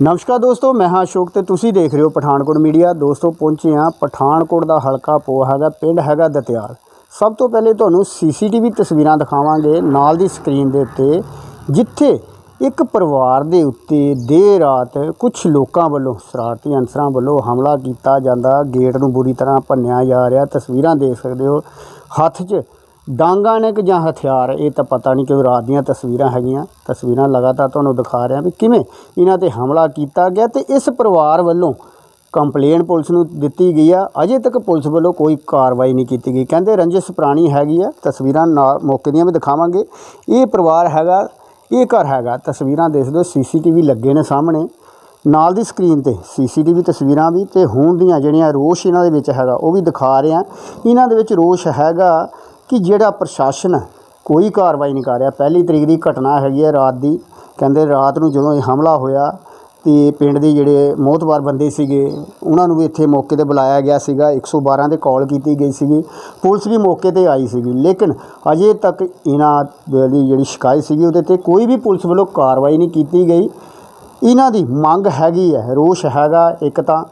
ਨਮਸਕਾਰ ਦੋਸਤੋ, ਮੈਂ ਹਾਂ ਅਸ਼ੋਕ ਤੇ ਤੁਸੀਂ ਦੇਖ ਰਹੇ ਹੋ ਪਠਾਨਕੋਟ ਮੀਡੀਆ। ਦੋਸਤੋ, ਪਹੁੰਚੇ ਹਾਂ ਪਠਾਨਕੋਟ ਦਾ ਹਲਕਾ ਪੋ ਹੈਗਾ, ਪਿੰਡ ਹੈਗਾ ਦਤਿਆਲ। ਸਭ ਤੋਂ ਪਹਿਲੇ ਤੁਹਾਨੂੰ ਸੀਸੀਟੀਵੀ ਤਸਵੀਰਾਂ ਦਿਖਾਵਾਂਗੇ ਨਾਲ ਦੀ ਸਕਰੀਨ ਦੇ ਉੱਤੇ, ਜਿੱਥੇ ਇੱਕ ਪਰਿਵਾਰ ਦੇ ਉੱਤੇ ਦੇਰ ਰਾਤ ਕੁਝ ਲੋਕਾਂ ਵੱਲੋਂ, ਸ਼ਰਾਰਤੀ ਅਨਸਰਾਂ ਵੱਲੋਂ ਹਮਲਾ ਕੀਤਾ ਜਾਂਦਾ। ਗੇਟ ਨੂੰ ਬੁਰੀ ਤਰ੍ਹਾਂ ਭੰਨਿਆ ਜਾ ਰਿਹਾ। ਤਸਵੀਰਾਂ ਦੇਖ ਸਕਦੇ ਹੋ। ਹੱਥ 'ਚ ਡਾਂਗਾਂ ਨੇ ਕਿ ਜਾਂ ਹਥਿਆਰ? ਇਹ ਤਾਂ ਪਤਾ ਨਹੀਂ ਕਿ ਰਾਤ ਦੀਆਂ ਤਸਵੀਰਾਂ ਹੈਗੀਆਂ। ਤਸਵੀਰਾਂ ਲਗਾਤਾਰ ਤੁਹਾਨੂੰ ਦਿਖਾ ਰਿਹਾ ਵੀ ਕਿਵੇਂ ਇਹਨਾਂ ਤੇ ਹਮਲਾ ਕੀਤਾ ਗਿਆ ਤੇ ਇਸ ਪਰਿਵਾਰ ਵੱਲੋਂ ਕੰਪਲੇਨ ਪੁਲਿਸ ਨੂੰ ਦਿੱਤੀ ਗਈ ਆ। ਅਜੇ ਤੱਕ ਪੁਲਿਸ ਵੱਲੋਂ ਕੋਈ ਕਾਰਵਾਈ ਨਹੀਂ ਕੀਤੀ ਗਈ। ਕਹਿੰਦੇ ਰੰਜਿਸ਼ ਪੁਰਾਣੀ ਹੈਗੀ ਆ। ਤਸਵੀਰਾਂ ਨਾਲ ਮੌਕੇ ਦੀਆਂ ਵੀ ਦਿਖਾਵਾਂਗੇ। ਇਹ ਪਰਿਵਾਰ ਹੈਗਾ, ਇਹ ਘਰ ਹੈਗਾ। ਤਸਵੀਰਾਂ ਦੇਖ ਦਿਓ ਸੀਸੀਟੀਵੀ ਲੱਗੇ ਨੇ ਸਾਹਮਣੇ। ਨਾਲ ਦੀ ਸਕਰੀਨ ਤੇ ਸੀਸੀਟੀਵੀ ਤਸਵੀਰਾਂ ਵੀ ਤੇ ਹੁਣ ਦੀਆਂ ਜਿਹੜੀਆਂ ਰੋਸ਼ ਇਹਨਾਂ ਦੇ ਵਿੱਚ ਹੈਗਾ, ਉਹ ਵੀ ਦਿਖਾ ਰਹੇ। ਆ ਇਹਨਾਂ ਦੇ ਵਿੱਚ ਰੋਸ਼ ਹੈਗਾ ਕਿ ਜਿਹੜਾ ਪ੍ਰਸ਼ਾਸਨ ਹੈ, ਕੋਈ ਕਾਰਵਾਈ ਨਹੀਂ ਕਰ ਰਿਹਾ। ਪਹਿਲੀ ਤਰੀਕ ਦੀ ਘਟਨਾ ਹੈਗੀ ਹੈ ਰਾਤ ਦੀ। ਕਹਿੰਦੇ ਰਾਤ ਨੂੰ ਜਦੋਂ ਇਹ ਹਮਲਾ ਹੋਇਆ ਤੇ ਪਿੰਡ ਦੇ ਜਿਹੜੇ ਮੋਹਤਵਾਰ ਬੰਦੇ ਸੀਗੇ ਉਹਨਾਂ ਨੂੰ ਵੀ ਇੱਥੇ ਮੌਕੇ ਤੇ ਬੁਲਾਇਆ ਗਿਆ ਸੀਗਾ। 112 ਤੇ ਕਾਲ ਕੀਤੀ ਗਈ ਸੀਗੀ। ਪੁਲਿਸ ਵੀ ਮੌਕੇ ਤੇ ਆਈ ਸੀਗੀ। ਲੇਕਿਨ ਅਜੇ ਤੱਕ ਇਹਨਾਂ ਦੀ ਜਿਹੜੀ ਸ਼ਿਕਾਇਤ ਸੀਗੀ ਉਹਦੇ ਤੇ ਕੋਈ ਵੀ ਪੁਲਿਸ ਵੱਲੋਂ ਕਾਰਵਾਈ ਨਹੀਂ ਕੀਤੀ ਗਈ। ਇਹਨਾਂ ਦੀ ਮੰਗ ਹੈਗੀ ਹੈ ਰੋਸ਼ ਹੈਗਾ ਇੱਕ ਤਾਂ।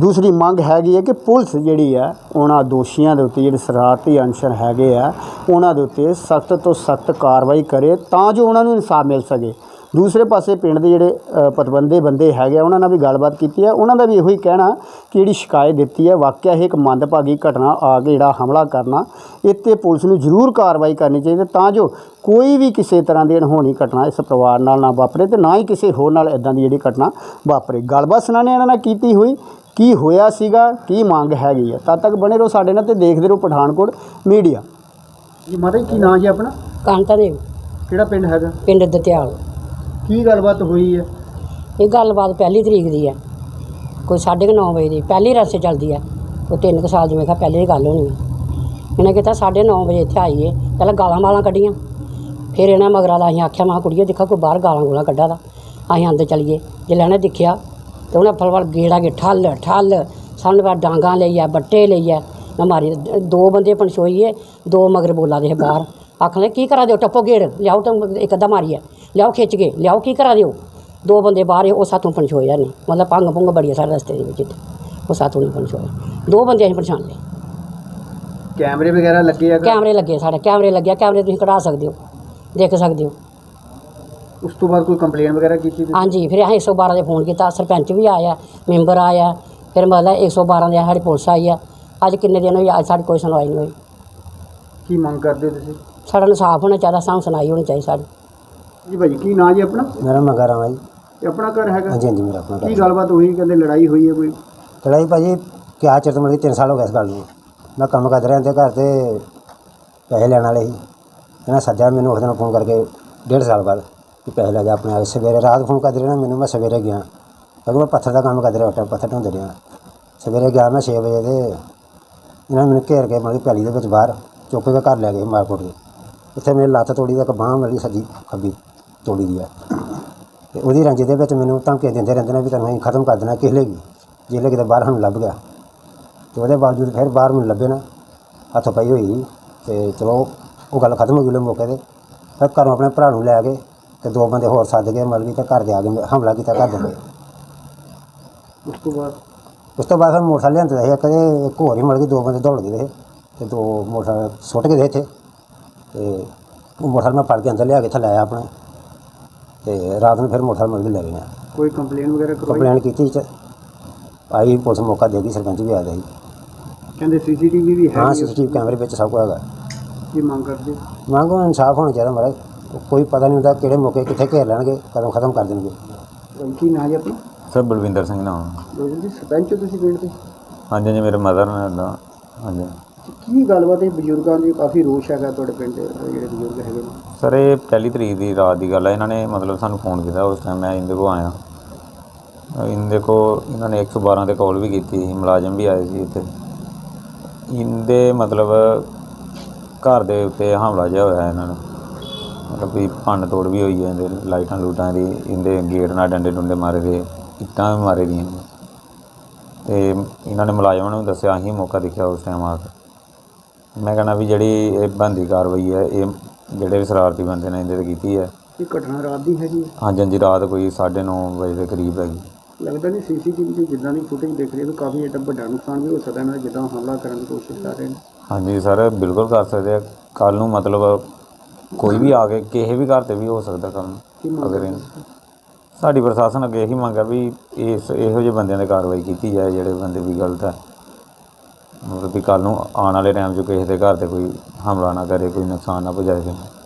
ਦੂਸਰੀ ਮੰਗ ਹੈਗੀ ਹੈ ਕਿ ਪੁਲਿਸ ਜਿਹੜੀ ਹੈ, ਉਹਨਾਂ ਦੋਸ਼ੀਆਂ ਦੇ ਉੱਤੇ ਜਿਹੜੇ ਸ਼ਰਾਰਤੀ ਅਨਸਰ ਹੈਗੇ ਆ, ਉਹਨਾਂ ਦੇ ਉੱਤੇ ਸਖਤ ਤੋਂ ਸਖਤ ਕਾਰਵਾਈ ਕਰੇ ਤਾਂ ਜੋ ਉਹਨਾਂ ਨੂੰ ਇਨਸਾਫ ਮਿਲ ਸਕੇ। ਦੂਸਰੇ ਪਾਸੇ ਪਿੰਡ ਦੇ ਜਿਹੜੇ ਪਤਵੰਦੇ ਬੰਦੇ ਹੈਗੇ ਆ ਉਹਨਾਂ ਨਾਲ ਵੀ ਗੱਲਬਾਤ ਕੀਤੀ ਹੈ ਉਹਨਾਂ ਦਾ ਵੀ ਇਹੋ ਹੀ ਕਹਿਣਾ ਕਿ ਜਿਹੜੀ ਸ਼ਿਕਾਇਤ ਦਿੱਤੀ ਹੈ ਵਾਕਿਆ ਇਹ ਇੱਕ ਮੰਦਭਾਗੀ ਘਟਨਾ ਆ ਕੇ ਜਿਹੜਾ ਹਮਲਾ ਕਰਨਾ ਇੱਥੇ ਪੁਲਿਸ ਨੂੰ ਜ਼ਰੂਰ ਕਾਰਵਾਈ ਕਰਨੀ ਚਾਹੀਦੀ ਤਾਂ ਜੋ ਕੋਈ ਵੀ ਕਿਸੇ ਤਰ੍ਹਾਂ ਦੀ ਅਣਹੋਣੀ ਘਟਨਾ ਇਸ ਪਰਿਵਾਰ ਨਾਲ ਨਾ ਵਾਪਰੇ ਤੇ ਨਾ ਹੀ ਕਿਸੇ ਹੋਰ ਨਾਲ ਇਦਾਂ ਦੀ ਜਿਹੜੀ ਘਟਨਾ ਵਾਪਰੇ। ਗੱਲਬਾਤ ਸੁਣਾ ਨੇ ਇਹਨਾਂ ਨਾਲ ਕੀਤੀ ਹੋਈ ਕੀ ਹੋਇਆ ਸੀਗਾ ਕੀ ਮੰਗ ਹੈਗੀ ਹੈ ਤਦ ਤੱਕ ਬਣੇ ਰਹੋ ਸਾਡੇ ਨਾਲ ਤੇ ਦੇਖਦੇ ਰਹੋ ਪਠਾਨਕੋਟ ਮੀਡੀਆ। ਜੀ ਮਾਤਾ ਜੀ ਕੀ ਨਾਂ ਜੀ ਆਪਣਾ? ਕਾਂਤਾ ਦੇ ਕਿਹੜਾ ਪਿੰਡ ਹੈਗਾ? ਪਿੰਡ ਦਤਿਆਲ। ਕੀ ਗੱਲਬਾਤ ਹੋਈ ਹੈ? ਇਹ ਗੱਲਬਾਤ ਪਹਿਲੀ ਤਰੀਕ ਦੀ ਹੈ। ਕੋਈ 9:30 ਵਜੇ ਦੀ। ਪਹਿਲੀ ਰਸਤੇ ਚੱਲਦੀ ਹੈ। ਉਹ ਤਿੰਨ ਕੁ ਸਾਲ ਜਿਵੇਂ ਮੈਂ ਕਿਹਾ ਪਹਿਲੇ ਦੀ ਗੱਲ ਹੋਣੀ ਹੈ। ਇਹਨੇ ਕੀਤਾ 9:30 ਵਜੇ ਇੱਥੇ ਆਈਏ ਪਹਿਲਾਂ ਗਾਲਾਂ ਮਾਲਾਂ ਕੱਢੀਆਂ। ਫਿਰ ਇਹਨਾਂ ਮਗਰਾਂ ਦਾ ਅਸੀਂ ਆਖਿਆ, ਮਾ ਕੁੜੀਏ ਦੇਖਾ, ਕੋਈ ਬਾਹਰ ਗਾਲਾਂ ਗੋਲਾਂ ਕੱਢਾ ਦਾ ਅਸੀਂ ਅੰਦਰ ਚਲੀਏ। ਜੇ ਲੈਣੇ ਦੇਖਿਆ, ਤੇ ਉਹਨੇ ਫਲਵਲ ਗੇੜਾ ਕੇ ਠੱਲ ਠੱਲ। ਸਾਹਮਣੇ ਬਾਹਰ ਡਾਂਗਾਂ ਲਈ ਆ, ਬੱਟੇ ਲਈ ਆ। ਮੈਂ ਮਾਰੀ, ਦੋ ਬੰਦੇ ਪਣਛੋਈਏ ਦੋ ਮਗਰ ਬੋਲਾ ਦੇ ਬਾਹਰ। ਆਖਣੇ ਕੀ ਕਰਾ ਦਿਓ ਟੱਪੋ ਗੇੜ। ਲਿਆਓ ਤਾਂ ਇੱਕ ਅੱਧਾ ਮਾਰੀਆ ਲਿਆਓ ਖਿੱਚ ਕੇ ਲਿਆਓ ਕੀ ਕਰਾ ਦਿਓ? ਦੋ ਬੰਦੇ ਬਾਹਰ ਉਹ ਸਾਥੋਂ ਪਣਛੋਇਆ ਨੇ ਮਤਲਬ ਭੰਗ ਭੁੰਗ ਬੜੀ ਸਾਡੇ ਰਸਤੇ ਦੇ ਵਿੱਚ। ਉਹ ਸਾਥੋਂ ਨਹੀਂ ਪਣਛੋਇਆ ਦੋ ਬੰਦੇ ਅਸੀਂ ਪਛਾਣ ਲਏ ਕੈਮਰੇ ਵਗੈਰਾ ਲੱਗੇ ਆ ਕੈਮਰੇ ਲੱਗੇ ਸਾਡੇ ਕੈਮਰੇ ਲੱਗਿਆ ਕੈਮਰੇ ਤੁਸੀਂ ਕਢਾ ਸਕਦੇ ਹੋ ਦੇਖ ਸਕਦੇ ਹੋ। ਉਸ ਤੋਂ ਬਾਅਦ ਕੋਈ ਕੰਪਲੇਨ ਵਗੈਰਾ ਕੀਤੀ ਹਾਂਜੀ ਫਿਰ ਅਸੀਂ 112 ਦੇ ਫੋਨ ਕੀਤਾ ਸਰਪੰਚ ਵੀ ਆਇਆ ਮੈਂਬਰ ਆਇਆ ਫਿਰ ਮਤਲਬ 112 ਦੇ ਸਾਡੀ ਪੁਲਿਸ ਆਈ ਆ। ਅੱਜ ਕਿੰਨੇ ਦਿਨ ਹੋਈ ਅੱਜ ਸਾਡੀ ਕੋਈ ਸੁਣਵਾਈ ਨਹੀਂ ਹੋਈ। ਕੀ ਮੰਗ ਕਰਦੇ ਤੁਸੀਂ? ਸਾਡਾ ਇਨਸਾਫ ਹੋਣਾ ਚਾਹੀਦਾ ਸਾਨੂੰ ਸੁਣਾਈ ਹੋਣੀ ਚਾਹੀਦੀ ਸਾਡੀ। ਜੀ ਭਾਈ ਕੀ ਨਾਂ ਜੀ ਆਪਣਾ? ਮੇਰਾ ਮਗਰ ਆ ਜੀ। ਇਹ ਆਪਣਾ ਘਰ ਹੈਗਾ? ਹਾਂਜੀ ਹਾਂਜੀ ਮੇਰਾ ਆਪਣਾ ਕੀ ਗੱਲਬਾਤ ਹੋਈ? ਕਹਿੰਦੇ ਲੜਾਈ ਹੋਈ ਹੈ ਕੋਈ? ਲੜਾਈ ਭਾਜੀ ਕਿਆ ਚਿਰ ਤੋਂ ਗਈ 3 ਸਾਲ ਹੋ ਗਏ ਇਸ ਗੱਲ ਨੂੰ। ਮੈਂ ਕੰਮ ਕਰਦਾ ਰਿਹਾ ਤੇ ਘਰ ਤੇ ਪੈਸੇ ਲੈਣ ਵਾਲੇ ਸੀ। ਇਹਨਾਂ ਸੱਦਿਆ ਮੈਨੂੰ ਉਸ ਦਿਨ ਫੋਨ ਕਰਕੇ ਡੇਢ ਸਾਲ ਬਾਅਦ ਕਿ ਪੈਸੇ ਲੈ ਜਾ ਆਪਣੇ ਆਪ। ਸਵੇਰੇ ਰਾਤ ਫੋਨ ਕਰਦੇ ਰਹੇ ਨਾ ਮੈਨੂੰ ਮੈਂ ਸਵੇਰੇ ਗਿਆ। ਕਿਉਂਕਿ ਮੈਂ ਪੱਥਰ ਦਾ ਕੰਮ ਕਰਦਾ ਰਿਹਾ ਟਾਈਮ ਪੱਥਰ ਢੋਂਦੇ ਰਿਹਾ। ਸਵੇਰੇ ਗਿਆ ਮੈਂ 6 ਵਜੇ ਤੇ ਇਹਨਾਂ ਨੇ ਮੈਨੂੰ ਘੇਰ ਕੇ ਮਤਲਬ ਪੈਲੀ ਦੇ ਵਿੱਚ ਬਾਹਰ ਚੁੱਕ ਕੇ ਘਰ ਲੈ ਗਏ ਮਾਰਕੋਟ ਦੇ। ਉੱਥੇ ਮੇਰੀ ਲੱਤ ਤੋੜੀ ਦਾ ਇੱਕ ਬਾਂਹ ਮੇਰੀ ਸੱਜੀ ਖੱਬੀ। ਤੋੜੀ ਦੀ ਆ। ਤੇ ਉਹਦੀ ਰੰਜ ਦੇ ਵਿੱਚ ਮੈਨੂੰ ਧਮਕੀਆਂ ਦਿੰਦੇ ਰਹਿੰਦੇ ਨੇ ਵੀ ਤੈਨੂੰ ਅਸੀਂ ਖਤਮ ਕਰ ਦੇਣਾ ਕਿਹਲੇ ਵੀ। ਜਿਹੜੇ ਕਿਤੇ ਬਾਹਰ ਸਾਨੂੰ ਲੱਭ ਗਿਆ। ਤੇ ਉਹਦੇ ਬਾਵਜੂਦ ਫਿਰ ਬਾਹਰ ਮੈਨੂੰ ਲੱਭੇ ਨਾ। ਹੱਥ ਪਈ ਹੋਈ। ਤੇ ਚਲੋ ਉਹ ਗੱਲ ਖਤਮ ਹੋ ਗਈ ਲੈ ਮੌਕੇ ਤੇ। ਫਿਰ ਘਰੋਂ ਆਪਣੇ ਭਰਾ ਨੂੰ ਲੈ ਕੇ ਤੇ ਦੋ ਬੰਦੇ ਹੋਰ ਸੱਦ ਕੇ ਮਤਲਬ ਤੇ ਘਰ ਦੇ ਆ ਕੇ ਹਮਲਾ ਕੀਤਾ ਘਰ ਦੇ ਉਸ ਤੋਂ ਬਾਅਦ? ਉਸ ਤੋਂ ਬਾਅਦ ਫਿਰ ਮੋਟਰਸਾਈਕਲ ਲਿਆਂਦੇ ਸੀ। ਕਦੇ ਇੱਕ ਹੋਰ ਹੀ ਮਤਲਬ ਕਿ ਦੋ ਬੰਦੇ ਦੌੜ ਗਏ ਸੀ। ਤੇ ਦੋ ਮੋਟਰਸਾਈਕਲ ਸੁੱਟ ਕੇ ਦੇ ਇੱਥੇ। ਤੇ ਉਹ ਮੋਟਰਸਾਈਕਲ ਮੈਂ ਫੜ ਕੇ ਅੰਦਰ ਲਿਆ ਕੇ ਇੱਥੇ ਲਾਇਆ ਆਪਣਾ। ਤੇ ਰਾਤ ਨੂੰ ਫਿਰ ਮੋਟਰਸਾਈਕਲ ਕਿ ਲੈ ਗਏ ਨੇ ਕੋਈ ਕੰਪਲੇਨ ਵਗੈਰਾ ਕਰਵਾਈ? ਕੰਪਲੇਨ ਕੀਤੀ ਚ ਆਈ ਪੁਲਿਸ ਮੌਕਾ ਦੇ ਗਈ ਸਰਪੰਚ ਵੀ ਆ ਗਿਆ ਜੀ ਕਹਿੰਦੇ ਸੀਸੀਟੀਵੀ ਵੀ ਹਾਂ ਹੈ ਸੀਸੀਟੀਵੀ ਕੈਮਰੇ ਵਿੱਚ ਸਭ ਕੁਝ ਹੈਗਾ। ਕੀ ਮੰਗ ਕਰਦੇ? ਮੰਗੋ ਇਨਸਾਫ ਹੋਣਾ ਚਾਹੀਦਾ ਮਹਾਰਾਜ। ਕੋਈ ਪਤਾ ਨਹੀਂ ਹੁੰਦਾ ਕਿਹੜੇ ਮੌਕੇ ਕਿੱਥੇ ਘੇਰ ਲੈਣਗੇ ਕਦੋਂ ਖਤਮ ਕਰ ਦੇਣਗੇ। ਕੀ ਨਾਂ ਜੀ ਆਪਣਾ? ਸਰ ਬਲਵਿੰਦਰ ਸਿੰਘ ਨਾਮ। ਰੋਜ਼ਨ ਜੀ ਸਰਪੰਚ ਹੋ ਤੁਸੀਂ ਪਿੰਡ ਦੇ? ਹਾਂਜੀ ਹਾਂਜੀ ਮੇਰੇ ਮਦਰ ਨੇ ਦਾ ਹਾਂਜੀ। ਕੀ ਗੱਲਬਾਤ ਹੈ? ਬਜ਼ੁਰਗਾਂ ਦੀ ਕਾਫੀ ਰੋਸ਼ ਹੈਗਾ ਤੁਹਾਡੇ ਪਿੰਡ ਦੇ ਜਿਹੜੇ ਬਜ਼ੁਰਗ ਹੈਗੇ ਨੇ। ਸਰ, ਇਹ ਪਹਿਲੀ ਤਰੀਕ ਦੀ ਰਾਤ ਦੀ ਗੱਲ ਹੈ ਇਹਨਾਂ ਨੇ ਮਤਲਬ ਸਾਨੂੰ ਫੋਨ ਕੀਤਾ ਉਸ ਟਾਈਮ ਮੈਂ ਇਹਦੇ ਕੋਲ ਆਇਆ। ਇਹਦੇ ਕੋ ਇਹਨਾਂ ਨੇ 112 ਤੇ ਕਾਲ ਵੀ ਕੀਤੀ ਸੀ, ਮੁਲਾਜ਼ਮ ਵੀ ਆਏ ਸੀ ਇੱਥੇ। ਇਹਦੇ ਮਤਲਬ ਘਰ ਦੇ ਉੱਤੇ ਹਮਲਾ ਜਿਹਾ ਹੋਇਆ ਇਹਨਾਂ ਨੂੰ। ਮਤਲਬ ਵੀ ਭੰਨ ਤੋੜ ਵੀ ਹੋਈ ਹੈ ਇਹਦੇ, ਲਾਈਟਾਂ ਲੂਟਾਂ ਦੀ। ਇਹਦੇ ਗੇਟ ਨਾਲ ਡੰਡੇ ਡੁੰਡੇ ਮਾਰੇ ਦੇ, ਇੱਟਾਂ ਵੀ ਮਾਰੇ ਦੀਆਂ। ਨੇ। ਤੇ ਇਹਨਾਂ ਨੇ ਮੁਲਾਜ਼ਮਾਂ ਨੂੰ ਦੱਸਿਆ, ਅਸੀਂ ਮੌਕਾ ਦੇਖਿਆ ਉਸ ਟਾਈਮ ਆ ਕੇ। ਮੈਂ ਕਹਿੰਦਾ ਵੀ ਜਿਹੜੀ ਇਹ ਬੰਦੀ ਕਾਰਵਾਈ ਹੈ ਇਹ ਜਿਹੜੇ ਵੀ ਸ਼ਰਾਰਤੀ ਬੰਦੇ ਨੇ ਇਹਦੇ ਤੇ ਕੀਤੀ ਹੈ। ਇਹ ਘਟਨਾ ਰਾਤ ਦੀ ਹੈਗੀ ਹੈ? ਹਾਂਜੀ ਹਾਂਜੀ ਰਾਤ ਕੋਈ 9:30 ਵਜੇ ਦੇ ਕਰੀਬ ਹੈਗੀ। ਲੱਗਦਾ ਨਹੀਂ ਸੀਸੀਟੀਵੀ 'ਚ ਜਿੱਦਾਂ ਦੀ ਫੁਟੇਜ ਦੇਖ ਰਹੀ ਹੈ ਕਾਫੀ ਏਡਾ ਵੱਡਾ ਨੁਕਸਾਨ ਵੀ ਹੋ ਸਕਦਾ ਇਹਨਾਂ ਦਾ ਜਿੱਦਾਂ ਹਮਲਾ ਕਰਨ ਦੀ ਕੋਸ਼ਿਸ਼ ਕਰ ਰਹੇ ਨੇ। ਹਾਂਜੀ ਸਰ ਬਿਲਕੁਲ ਕਰ ਸਕਦੇ ਆ। ਕੱਲ ਨੂੰ ਮਤਲਬ ਕੋਈ ਵੀ ਆ ਕੇ ਕਿਸੇ ਵੀ ਘਰ ਤੇ ਵੀ ਹੋ ਸਕਦਾ ਕੱਲ ਕੀ ਨੂੰ ਮੰਗ ਅਗਰ ਇਹ- ਸਾਡੀ ਪ੍ਰਸ਼ਾਸਨ ਅੱਗੇ ਇਹੀ ਮੰਗ ਆ ਵੀ ਇਸ ਇਹੋ ਜਿਹੇ ਬੰਦਿਆਂ 'ਤੇ ਕਾਰਵਾਈ ਕੀਤੀ ਜਾਏ ਜਿਹੜੇ ਬੰਦੇ ਵੀ ਗਲਤ ਹੈ। ਮਤਲਬ ਵੀ ਕੱਲ ਨੂੰ ਆਉਣ ਵਾਲੇ ਟਾਈਮ 'ਚ ਕਿਸੇ ਦੇ ਘਰ ਤੇ ਕੋਈ ਹਮਲਾ ਨਾ ਕਰੇ, ਕੋਈ ਨੁਕਸਾਨ ਨਾ ਪਹੁੰਚਾਏ। ਕਿਸੇ ਨੂੰ